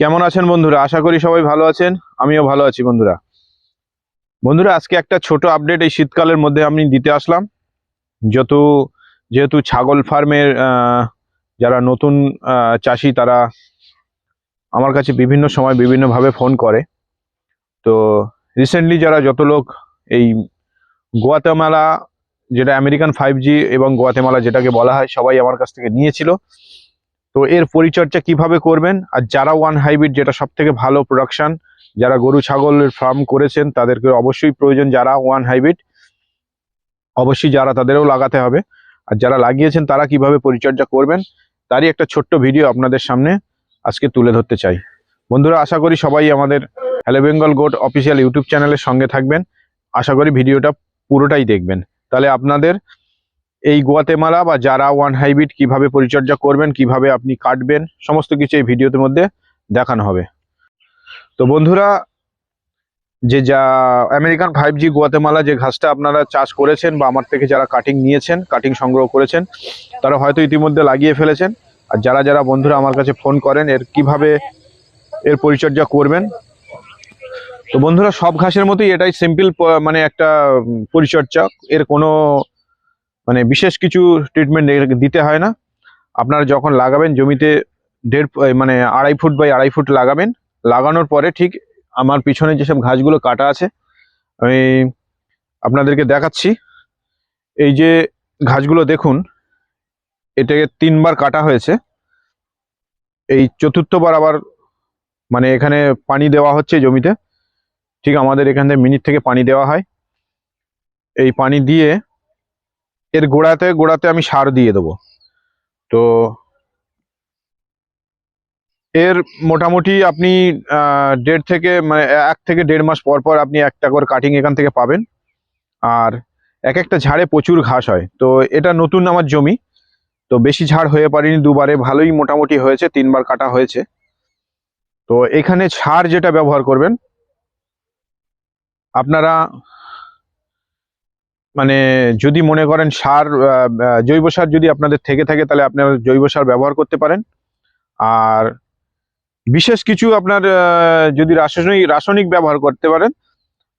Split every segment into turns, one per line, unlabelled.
কেমন আছেন বন্ধুরা? আশা করি সবাই ভালো আছেন। আমিও ভালো আছি বন্ধুরা। বন্ধুরা, আজকে একটা ছোট আপডেট এই শীতকালের মধ্যে আমি দিতে আসলাম। যত, যেহেতু ছাগল ফার্মের যারা নতুন চাষি, তারা আমার কাছে বিভিন্ন সময় বিভিন্নভাবে ফোন করে। তো রিসেন্টলি যারা যত লোক এই গোয়াতেমালা, যেটা আমেরিকান ফাইভ জি এবং গোয়াতেমালা যেটাকে বলা হয়, সবাই আমার কাছ থেকে নিয়েছিল। তো এর পরিচর্যা কীভাবে করবেন? আর যারা ওয়ান হাইব্রিড যেটা সব থেকে ভালো প্রোডাকশন যারা গরু ছাগলের ফার্ম করেছেন, তাদেরকে অবশ্যই প্রয়োজন যারা ওয়ান হাইব্রিড অবশ্যই যারা তাদেরও লাগাতে হবে। আর যারা লাগিয়েছেন, তারা কীভাবে পরিচর্যা করবেন, তারই একটা ছোট্ট ভিডিও আপনাদের সামনে আজকে তুলে ধরতে চাই। বন্ধুরা, আশা করি সবাই আমাদের hello Bengal goat official YouTube চ্যানেলের সঙ্গে থাকবেন। আশা করি ভিডিওটা পুরোটাই দেখবেন। তাহলে আপনাদের এই গোয়াতেমালা বা যারা ওয়ান হাইব্রিড কীভাবে পরিচর্যা করবেন, কীভাবে আপনি কাটবেন, সমস্ত কিছু এই ভিডিওতে মধ্যে দেখানো হবে। তো বন্ধুরা, যে যা আমেরিকান ফাইভ জি গোয়াতেমালা যে ঘাসটা আপনারা চাষ করেছেন বা আমার থেকে যারা কাটিং নিয়েছেন কাটিং সংগ্রহ করেছেন, তারা হয়তো ইতিমধ্যে লাগিয়ে ফেলেছেন। আর যারা যারা বন্ধুরা আমার কাছে ফোন করেন, এর কীভাবে এর পরিচর্যা করবেন? তো বন্ধুরা, সব ঘাসের মতোই এটাই সিম্পল মানে একটা পরিচর্যা। এর কোনো মানে বিশেষ কিছু ট্রিটমেন্ট দিতে হয় না। আপনারা যখন লাগাবেন জমিতে দেড় মানে আড়াই ফুট বাই আড়াই ফুট লাগাবেন। লাগানোর পরে ঠিক আমার পিছনে যেসব ঘাসগুলো কাটা আছে, আমি আপনাদেরকে দেখাচ্ছি। এই যে ঘাসগুলো দেখুন, এটাকে তিনবার কাটা হয়েছে। এই চতুর্থবার আবার মানে এখানে পানি দেওয়া হচ্ছে জমিতে। ঠিক আমাদের এখান থেকে মিনিট থেকে পানি দেওয়া হয়। এই পানি দিয়ে এর গোড়াতে গোড়াতে আমি সার দিয়ে দেবো। তো এর মোটামুটি আপনি দেড় থেকে মানে এক থেকে দেড় মাস পর পর আপনি একটা করে কাটিং এখান থেকে পাবেন। আর এক একটা ঝাড়ে প্রচুর ঘাস হয়। তো এটা নতুন আমার জমি। তো বেশি ঝাড় হয়ে পারিনি দুবারে। ভালোই মোটামুটি হয়েছে, তিনবার কাটা হয়েছে। তো এখানে সার যেটা ব্যবহার করবেন, আপনারা মানে যদি মনে করেন সার জৈব সার যদি আপনাদের থেকে থাকে, তাহলে আপনারা জৈব সার ব্যবহার করতে পারেন। আর বিশেষ কিছু আপনার যদি রাসায়নিক রাসায়নিক ব্যবহার করতে পারেন,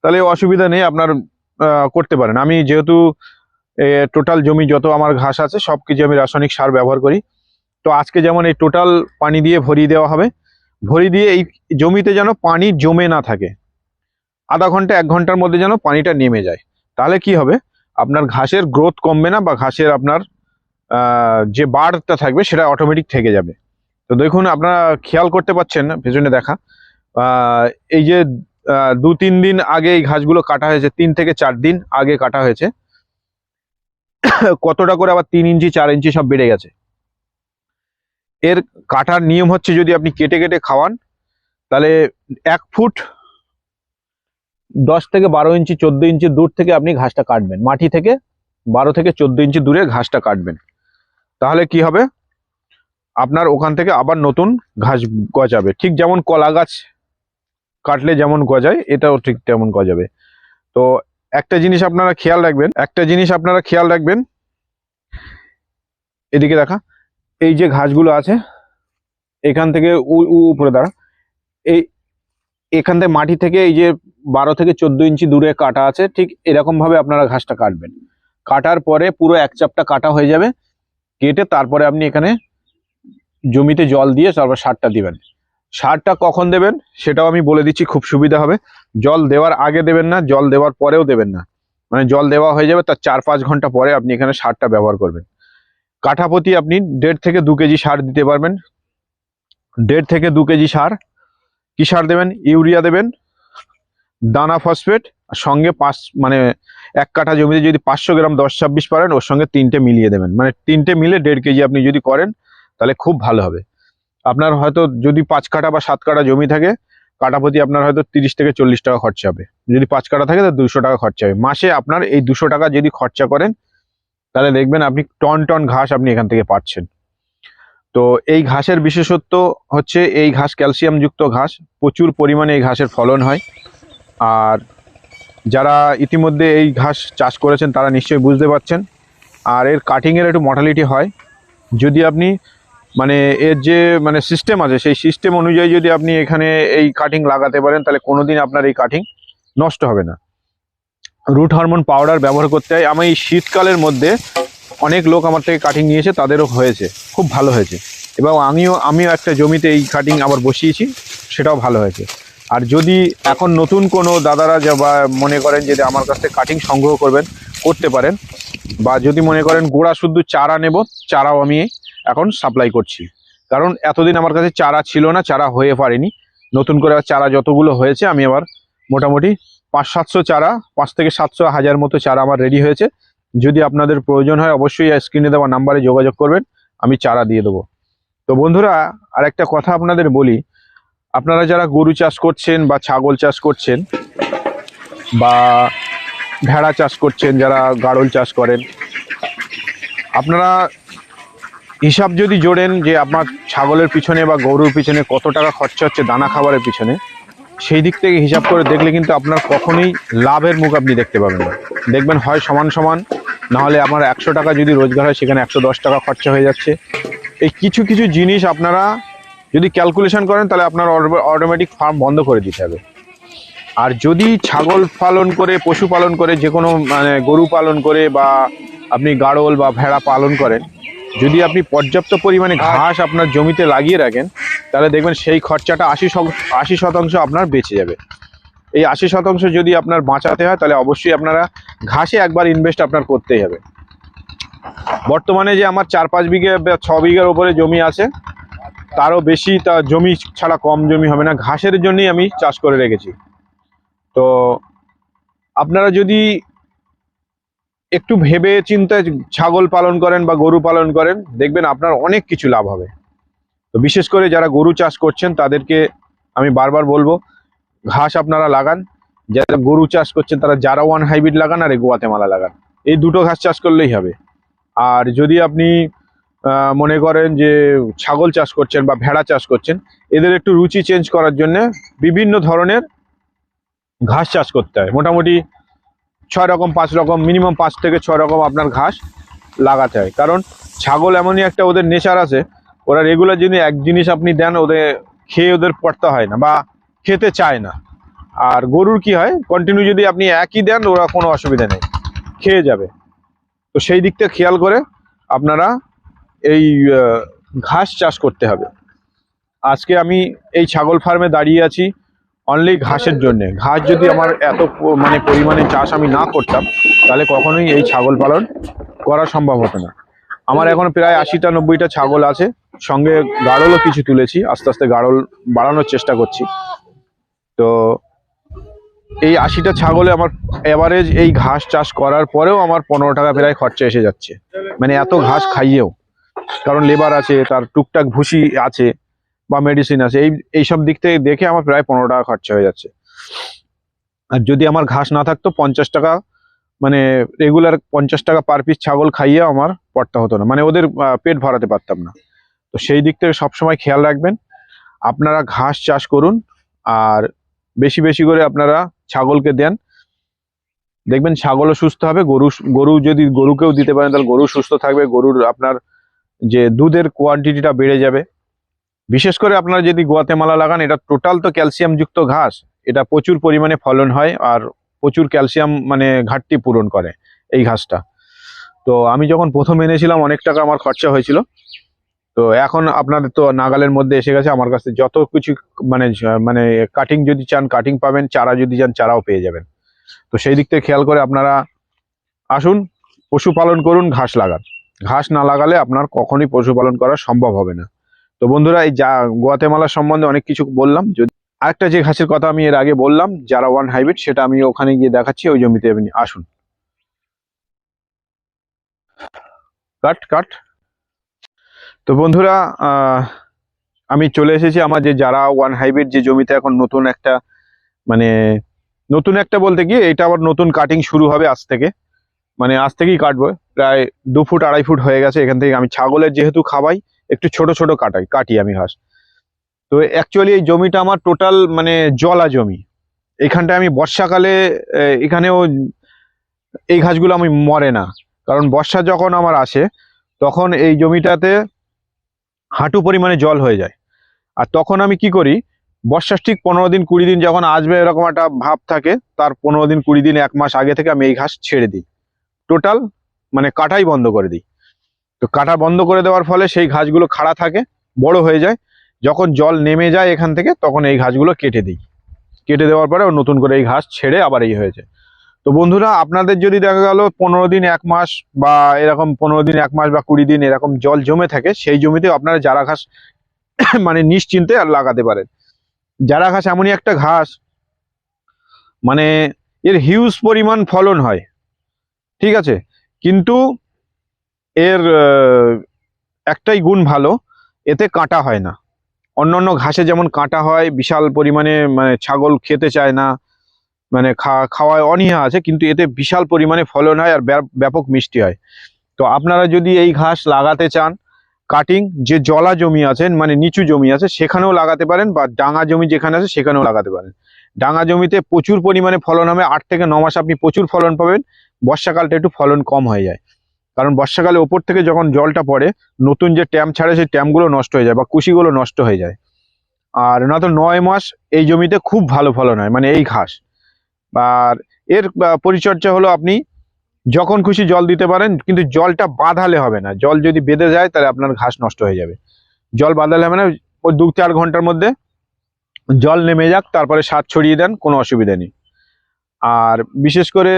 তাহলে অসুবিধা নেই, আপনার করতে পারেন। আমি যেহেতু টোটাল জমি যত আমার ঘাস আছে, সব কিছু আমি রাসায়নিক সার ব্যবহার করি। তো আজকে যেমন এই টোটাল পানি দিয়ে ভরিয়ে দেওয়া হবে, ভরিয়ে দিয়ে এই জমিতে যেন পানি জমে না থাকে, আধা ঘণ্টা, এক ঘণ্টার মধ্যে যেন পানিটা নেমে যায়, তাহলে কি হবে? আপনার ঘাসের গ্রোথ কমবে না বা ঘাসের আপনার যে বাড়টা থাকবে সেটা অটোমেটিক থেকে যাবে। তো দেখুন, আপনারা খেয়াল করতে পাচ্ছেন পেছনে দেখা এই যে দু তিন দিন আগে এই ঘাসগুলো কাটা হয়েছে, তিন থেকে চার দিন আগে কাটা হয়েছে, কতটা করে আবার তিন ইঞ্চি, চার ইঞ্চি সব বেড়ে গেছে। এর কাটার নিয়ম হচ্ছে যদি আপনি কেটে কেটে খাওয়ান, তাহলে এক ফুট দশ থেকে বারো ইঞ্চি, চোদ্দ ইঞ্চি দূর থেকে আপনি ঘাসটা কাটবেন। মাটি থেকে বারো থেকে চোদ্দ ইঞ্চি দূরে ঘাসটা কাটবেন। তাহলে কি হবে? আপনার ওখান থেকে আবার নতুন ঘাস গজাবে। ঠিক যেমন কলা গাছ কাটলে যেমন গজায়, এটাও ঠিক তেমন গজাবে। তো একটা জিনিস আপনারা খেয়াল রাখবেন, একটা জিনিস আপনারা খেয়াল রাখবেন। এদিকে দেখা, এই যে ঘাসগুলো আছে, এখান থেকে উপরে দাঁড়া। এই এখান থেকে মাটি থেকে এই যে বারো থেকে চোদ্দ ইঞ্চি দূরে কাটা আছে, ঠিক এরকম ভাবে আপনারা ঘাসটা কাটবেন। কাটার পরে পুরো এক চাপটা কাটা হয়ে যাবে, কেটে তারপরে আপনি এখানে জমিতে জল দিয়ে তারপর সারটা দিবেন। সারটা কখন দেবেন সেটাও আমি বলে দিচ্ছি, খুব সুবিধা হবে। জল দেওয়ার আগে দেবেন না, জল দেওয়ার পরেও দেবেন না। মানে জল দেওয়া হয়ে যাবে, তার চার পাঁচ ঘণ্টা পরে আপনি এখানে সারটা ব্যবহার করবেন। কাঠাপতি আপনি দেড় থেকে দু কেজি সার দিতে পারবেন। দেড় থেকে দু কেজি সার কি সার দেবেন? ইউরিয়া দেবেন, দানা ফসফেট সঙ্গে পাঁচ মানে এক কাঠা জমিতে যদি পাঁচশো গ্রাম দশ ছাব্বিশ পারেন, ওর সঙ্গে তিনটে মিলিয়ে দেবেন। মানে তিনটে মিলে দেড় কেজি আপনি যদি করেন, তাহলে খুব ভালো হবে। আপনার হয়তো যদি পাঁচ কাঠা বা সাত কাঠা জমি থাকে কাটা প্রতি আপনার হয়তো তিরিশ থেকে চল্লিশ টাকা খরচা হবে। যদি পাঁচ কাঠা থাকে, তাহলে দুশো টাকা খরচা হবে। মাসে আপনার এই দুশো টাকা যদি খরচা করেন, তাহলে দেখবেন আপনি টন টন ঘাস আপনি এখান থেকে পাচ্ছেন। তো এই ঘাসের বিশেষত্ব হচ্ছে এই ঘাস ক্যালসিয়াম যুক্ত ঘাস। প্রচুর পরিমাণে এই ঘাসের ফলন হয়। আর যারা ইতিমধ্যে এই ঘাস চাষ করেছেন, তারা নিশ্চয়ই বুঝতে পারছেন। আর এর কাটিংয়ের একটু মর্টালিটি হয়। যদি আপনি মানে এর যে মানে সিস্টেম আছে, সেই সিস্টেম অনুযায়ী যদি আপনি এখানে এই কাটিং লাগাতে পারেন, তাহলে কোনো দিন আপনার এই কাটিং নষ্ট হবে না। রুট হরমোন পাউডার ব্যবহার করতে হয়। আমি এই শীতকালের মধ্যে অনেক লোক আমার থেকে কাটিং নিয়েছে, তাদেরও হয়েছে, খুব ভালো হয়েছে। এবং আমিও আমিও একটা জমিতে এই কাটিং আবার বসিয়েছি, সেটাও ভালো হয়েছে। আর যদি এখন নতুন কোনো দাদারা যা বা মনে করেন যে আমার কাছ থেকে কাটিং সংগ্রহ করবেন, করতে পারেন, বা যদি মনে করেন গোড়া শুদ্ধ চারা নেব, চারাও আমি এখন সাপ্লাই করছি। কারণ এতদিন আমার কাছে চারা ছিল না, চারা হয়ে পারেনি। নতুন করে চারা যতগুলো হয়েছে, আমি আবার মোটামুটি পাঁচ সাতশো চারা, পাঁচ থেকে সাতশো, হাজার মতো চারা আমার রেডি হয়েছে। যদি আপনাদের প্রয়োজন হয়, অবশ্যই স্ক্রিনে দেওয়া নাম্বারে যোগাযোগ করবেন, আমি চারা দিয়ে দেবো। তো বন্ধুরা, আরেকটা কথা আপনাদের বলি, আপনারা যারা গরু চাষ করছেন বা ছাগল চাষ করছেন, বা ভেড়া চাষ করছেন, যারা গাড়ল চাষ করেন, আপনারা হিসাব যদি জোড়েন যে আপনার ছাগলের পিছনে বা গরুর পিছনে কত টাকা খরচা হচ্ছে দানা খাবারের পিছনে, সেই দিক থেকে হিসাব করে দেখলে কিন্তু আপনার কখনোই লাভের মুখ আপনি দেখতে পাবেন না। দেখবেন হয় সমান সমান নাহলে আমার একশো টাকা যদি রোজগার হয়, সেখানে একশো দশ টাকা খরচা হয়ে যাচ্ছে। এই কিছু কিছু জিনিস আপনারা যদি ক্যালকুলেশন করেন, তাহলে আপনার অটোমেটিক ফার্ম বন্ধ করে দিতে হবে। আর যদি ছাগল পালন করে, পশু পালন করে, যে কোনো মানে গরু পালন করে বা আপনি গাড়ল বা ভেড়া পালন করেন, যদি আপনি পর্যাপ্ত পরিমাণে ঘাস আপনার জমিতে লাগিয়ে রাখেন, তাহলে দেখবেন সেই খরচাটা আশি আশি শতাংশ আপনার বেঁচে যাবে। এই আশি শতাংশ যদি আপনার বাঁচাতে হয়, তাহলে অবশ্যই আপনারা ঘাসে একবার ইনভেস্ট আপনার করতেই হবে। বর্তমানে যে আমার চার পাঁচ বিঘে ছ বিঘের ওপরে জমি আছে, তারও বেশি তা জমি ছাড়া কম জমি হবে না। ঘাসের জন্যই আমি চাষ করে রেখেছি। তো আপনারা যদি একটু ভেবে চিন্তে ছাগল পালন করেন বা গরু পালন করেন, দেখবেন আপনার অনেক কিছু লাভ হবে। তো বিশেষ করে যারা গরু চাষ করছেন, তাদেরকে আমি বারবার বলব ঘাস আপনারা লাগান, যারা গরু চাষ করছেন তারা যারা ওয়ান হাইব্রিড লাগান আর গোয়াতেমালা লাগান। এই দুটো ঘাস চাষ করলেই হবে। আর যদি আপনি মনে করেন যে ছাগল চাষ করছেন বা ভেড়া চাষ করছেন, এদের একটু রুচি চেঞ্জ করার জন্য বিভিন্ন ধরনের ঘাস চাষ করতে হয়। মোটামুটি ছয় রকম, পাঁচ রকম মিনিমাম পাঁচ থেকে ছয় রকম আপনার ঘাস লাগাতে হয়। কারণ ছাগল এমনই একটা ওদের নেচার আছে, ওরা রেগুলার যদি এক জিনিস আপনি দেন, ওদের খেয়ে ওদের পড়তে হয় না বা খেতে চায় না। আর গরুর কি হয় কন্টিনিউ যদি আপনি একই দেন, ওরা কোনো অসুবিধা নেই। খেয়ে যাবে। তো সেই দিকটা খেয়াল করে আপনারা এই ঘাস চাষ করতে হবে। আজকে আমি এই ছাগল ফার্মে দাঁড়িয়ে আছি অনলি ঘাসের জন্য। ঘাস যদি আমার এত মানে পরিমাণে চাষ আমি না করতাম, তাহলে কখনোই এই ছাগল পালন করা সম্ভব হতো না। আমার এখন প্রায় আশিটা, নব্বইটা ছাগল আছে। সঙ্গে গাড়লও কিছু তুলেছি। আস্তে আস্তে গাড়ল বাড়ানোর চেষ্টা করছি। তো এই আশিটা ছাগলে আমার এভারেজ এই ঘাস চাষ করার পরেও আমার পনেরো টাকা প্রায় খরচা এসে যাচ্ছে। মানে এত ঘাস খাইয়েও। কারণ লেবার আছে, তার টুকটাক ভুসি আছে বা মেডিসিন আছে, এই, এইসব দিক থেকে দেখে আমার প্রায় পনেরো টাকা খরচা হয়ে যাচ্ছে। আর যদি আমার ঘাস না থাকতো, পঞ্চাশ টাকা মানে রেগুলার পঞ্চাশ টাকা পার পিস ছাগল খাইয়ে আমার পড়তে হতো না। মানে ওদের পেট ভরাতে পারতাম না। তো সেই দিক থেকে সবসময় খেয়াল রাখবেন। আপনারা ঘাস চাষ করুন, আর বেশি বেশি করে আপনারা ছাগলকে দেন। দেখবেন ছাগলও সুস্থ হবে, গরু গরু যদি গরুকেও দিতে পারেন, তাহলে গরু সুস্থ থাকবে, গরুর আপনার যে দুধের কোয়ান্টিটিটা বেড়ে যাবে। বিশেষ করে আপনারা যদি গোয়াতেমালা লাগান, এটা টোটাল তো ক্যালসিয়াম যুক্ত ঘাস, এটা প্রচুর পরিমাণে ফলন হয় আর প্রচুর ক্যালসিয়াম মানে ঘাটতি পূরণ করে এই ঘাসটা। তো আমি যখন প্রথম এনেছিলাম, অনেক টাকা আমার খরচা হয়েছিল। তো এখন আপনাদের তো নাগালের মধ্যে এসে গেছে, আমার কাছে যত কিছু মানে মানে কাটিং যদি চান কাটিং পাবেন, চারা যদি চান, চারাও পেয়ে যাবেন। তো সেই দিক থেকে খেয়াল করে আপনারা আসুন পশুপালন করুন, ঘাস লাগান। ঘাস না লাগালে আপনার কখনই পশুপালন করা সম্ভব হবে না। তো বন্ধুরা, এই যা গোয়াতেমালা সম্বন্ধে অনেক কিছু বললাম। যদি আরেকটা যে ঘাসের কথা আমি এর আগে বললাম, যারা ওয়ান হাইব্রিড সেটা আমি ওখানে গিয়ে দেখাচ্ছি, ওই জমিতে আপনি আসুন। কাট কাট। তো বন্ধুরা আমি চলে এসেছি আমার যে যারা ওয়ান হাইব্রিড যে জমিতে এখন নতুন একটা মানে নতুন একটা বলতে কি এটা আবার নতুন কাটিং শুরু হবে আজ থেকে। মানে আজ থেকেই কাটবো, প্রায় দু ফুট, আড়াই ফুট হয়ে গেছে এখান থেকে। আমি ছাগলের যেহেতু খাবাই একটু ছোট ছোট কাটাই, কাটি আমি ঘাস তো অ্যাকচুয়ালি এই জমিটা আমার টোটাল মানে জলা জমি। এখানটা আমি বর্ষাকালে এখানেও এই ঘাসগুলো আমি মরে না। কারণ বর্ষা যখন আমার আসে, তখন এই জমিটাতে হাঁটু পরিমাণে জল হয়ে যায়। আর তখন আমি কি করি, বর্ষার ঠিক পনেরো দিন কুড়ি দিন যখন আসবে এরকম একটা ভাব থাকে, তার পনেরো দিন কুড়ি দিন এক মাস আগে থেকে আমি এই ঘাস ছেড়ে দিই। টোটাল মানে কাটাই বন্ধ করে দিই। তো কাটা বন্ধ করে দেওয়ার ফলে সেই ঘাসগুলো খাড়া থাকে, বড় হয়ে যায়। যখন জল নেমে যায় এখান থেকে, তখন এই ঘাসগুলো কেটে দিই। কেটে দেওয়ার পরে নতুন করে এই ঘাস ছেড়ে আবার এই হয়েছে তো বন্ধুরা, আপনাদের যদি দেখা গেল পনেরো দিন, এক মাস বা এরকম পনেরো দিন, এক মাস বা কুড়ি দিন এরকম জল জমে থাকে, সেই জমিতে আপনারা চারা ঘাস মানে নিশ্চিন্তে আর লাগাতে পারেন। জারা ঘাস এমনই একটা ঘাস মানে এর হিউজ পরিমাণ ফলন হয়, ঠিক আছে? কিন্তু এর একটাই গুণ ভালো, এতে কাঁটা হয় না। অন্যান্য ঘাসে যেমন কাঁটা হয়, বিশাল পরিমাণে মানে ছাগল খেতে চায় না মানে খাওয়ায় অনীহা আছে, কিন্তু এতে বিশাল পরিমাণে ফলন হয় আর ব্যাপ- ব্যাপক মিষ্টি হয়। তো আপনারা যদি এই ঘাস লাগাতে চান, কাটিং, যে জলা জমি আছেন মানে নিচু জমি আছে, সেখানেও লাগাতে পারেন বা ডাঙা জমি যেখানে আছে, সেখানেও লাগাতে পারেন। ডাঙা জমিতে প্রচুর পরিমাণে ফলন হবে, আট থেকে ন মাস আপনি প্রচুর ফলন পাবেন, বর্ষাকালটা একটু ফলন কম হয়ে যায়। কারণ বর্ষাকালে ওপর থেকে যখন জলটা পড়ে, নতুন যে ট্যাম ছাড়ে, সেই ট্যামগুলো নষ্ট হয়ে যায় বা কুশিগুলো নষ্ট হয়ে যায়। আর না তো নয় মাস এই জমিতে খুব ভালো ফলন হয় মানে এই ঘাস। আর এর পরিচর্যা হলো আপনি যখন খুশি জল দিতে পারেন, কিন্তু জলটা বাঁধালে হবে না। জল যদি বেঁধে যায়, তাহলে আপনার ঘাস নষ্ট হয়ে যাবে। জল বাঁধালে হবে না, ওই দু চার ঘণ্টার মধ্যে জল নেমে যাক, তারপরে সার ছড়িয়ে দেন, কোনো অসুবিধা নেই। আর বিশেষ করে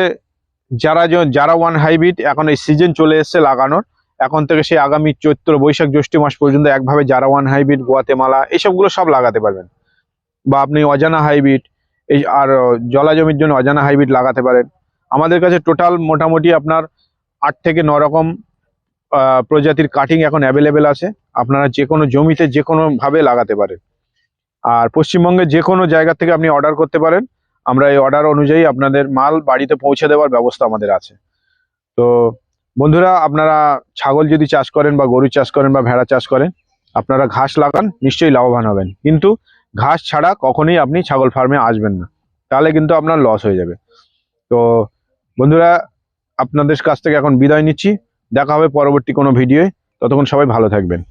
যারা যারা ওয়ান হাইব্রিড এখন এই সিজন চলে এসছে লাগানোর, এখন থেকে সেই আগামী চৈত্র, বৈশাখ, জ্যৈষ্ঠ মাস পর্যন্ত একভাবে যারা ওয়ান হাইব্রিড গোয়াতেমালা এইসবগুলো সব লাগাতে পারবেন। বা আপনি অজানা হাইব্রিড এই আর জলা জমির জন্য অজানা হাইব্রিড লাগাতে পারেন। আমাদের কাছে টোটাল মোটামুটি আপনার আট থেকে ন রকম প্রজাতির কাটিং এখন অ্যাভেলেবেল আছে। আপনারা যে কোনো জমিতে যে কোনো ভাবে লাগাতে পারেন। আর পশ্চিমবঙ্গে যে কোনো জায়গা থেকে আপনি অর্ডার করতে পারেন। আমরা এই অর্ডার অনুযায়ী আপনাদের মাল বাড়িতে পৌঁছে দেওয়ার ব্যবস্থা আমাদের আছে। তো বন্ধুরা, আপনারা ছাগল যদি চাষ করেন বা গরু চাষ করেন বা ভেড়া চাষ করেন, আপনারা ঘাস লাগান, নিশ্চয়ই লাভবান হবেন। কিন্তু ঘাস ছাড়া কখনোই আপনি ছাগল ফার্মে আসবেন না। তাহলে কিন্তু আপনার লস হয়ে যাবে। তো বন্ধুরা, আপনাদের কাছ থেকে এখন বিদায় নিচ্ছি। দেখা হবে পরবর্তী কোনো ভিডিওয়ে ততক্ষণ সবাই ভালো থাকবেন।